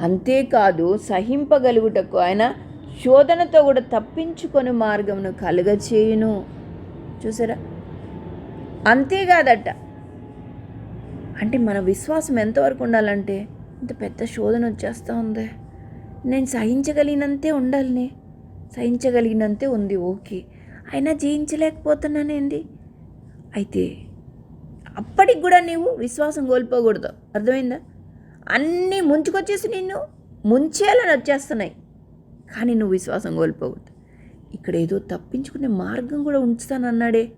అంతేకాదు సహింపగలుగుటకు ఆయన శోధనతో కూడా తప్పించుకొని మార్గమును కలుగచేయును. చూసారా? అంతేకాదట. అంటే మన విశ్వాసం ఎంతవరకు ఉండాలంటే ఇంత పెద్ద శోధన వచ్చేస్తూ ఉంది. నేను సహించగలిగినంతే ఉండాలని. సహించగలిగినంతే ఉంది ఓకే. అయినా జయించలేకపోతున్నానేంది అయితే అప్పటికి కూడా నీవు విశ్వాసం కోల్పోకూడదు. అర్థమైందా? అన్నీ ముంచుకొచ్చేసి నిన్ను ముంచేయాలని వచ్చేస్తున్నాయి. కానీ నువ్వు విశ్వాసం కోల్పోకూడదు ఇక్కడ ఏదో తప్పించుకునే మార్గం కూడా ఉంచుతానన్నాడే.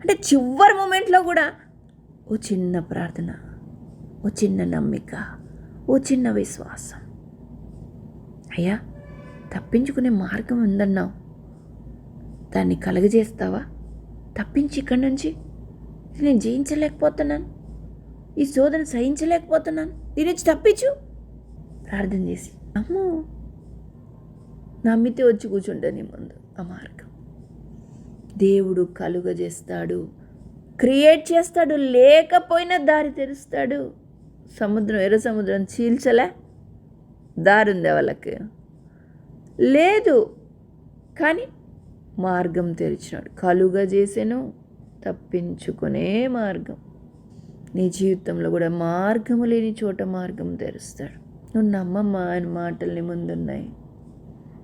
అంటే చివరి మూమెంట్లో కూడా ఓ చిన్న ప్రార్థన ఓ చిన్న నమ్మిక ఓ చిన్న విశ్వాసం. అయ్యా తప్పించుకునే మార్గం ఉందన్నావు. దాన్ని కలగజేస్తావా? తప్పించి ఇక్కడి నుంచి నేను జయించలేకపోతున్నాను. ఈ శోధన సహించలేకపోతున్నాను. దీని నుంచి తప్పించు. ప్రార్థన చేసి అమ్మో నమ్మితే వచ్చి కూర్చుంటా ముందు ఆ మార్గం. దేవుడు కలుగజేస్తాడు క్రియేట్ చేస్తాడు లేకపోయినా దారి తెరుస్తాడు. సముద్రం ఎర్ర సముద్రం చీల్చలే. దారి ఉంది వాళ్ళకి. లేదు కానీ మార్గం తెరిచినాడు. కలుగ చేసాను తప్పించుకునే మార్గం. నీ జీవితంలో కూడా మార్గము లేని చోట మార్గం తెరుస్తాడు. నువ్వు నమ్మమ్మా ఆయన మాటలు నీ ముందున్నాయి.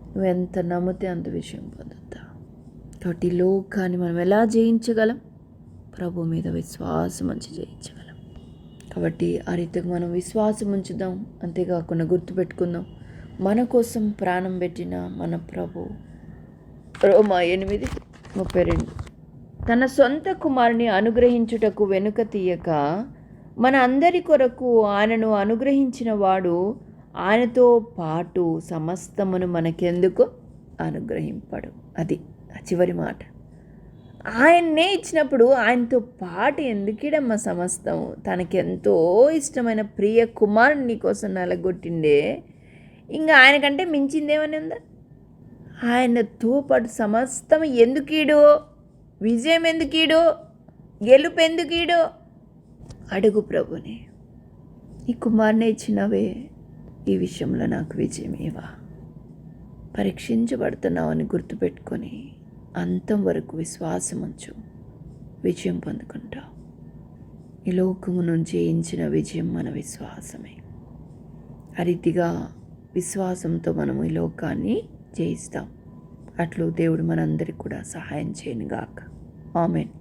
నువ్వు ఎంత నమ్మితే అంత విషయం పొందుతా కాబట్టి లోకాన్ని మనం ఎలా జయించగలం? ప్రభు మీద విశ్వాసం ఉంచి జయించగలం. కాబట్టి ఆ రీతికి మనం విశ్వాసం ఉంచుదాం. అంతేకాకుండా గుర్తుపెట్టుకుందాం. మన కోసం ప్రాణం పెట్టిన మన ప్రభు. రోమా ఎనిమిది ముప్పై రెండు. తన సొంత కుమారుని అనుగ్రహించుటకు వెనుక తీయక మన అందరి కొరకు ఆయనను అనుగ్రహించిన వాడు ఆయనతో పాటు సమస్తమును మనకెందుకు అనుగ్రహింపడు. అది ఆ చివరి మాట. ఆయన్నే ఇచ్చినప్పుడు ఆయనతో పాటు ఎందుకిడమ్మ సమస్తం? తనకెంతో ఇష్టమైన ప్రియ కుమారుని నీకోసం నలగొట్టిండే. ఇంకా ఆయనకంటే మించిందేమని ఉందా? ఆయనతో పాటు సమస్తం ఎందుకీడో? విజయం ఎందుకీడో గెలుపెందుకీడో? అడుగు ప్రభుని. ఈ కుమార్ని ఇచ్చినవే ఈ విషయంలో నాకు విజయమేవా? పరీక్షించబడుతున్నావని గుర్తుపెట్టుకొని అంతం వరకు విశ్వాసం ఉంచు విజయం పొందుకుంటావు. ఈ లోకమును జయించిన విజయం మన విశ్వాసమే. ఆ రీతిగా విశ్వాసంతో మనము ఈ లోకాన్ని జయిస్తాం. అట్లు దేవుడు మనందరికి కూడా సహాయం చేయనుగాక. آمین۔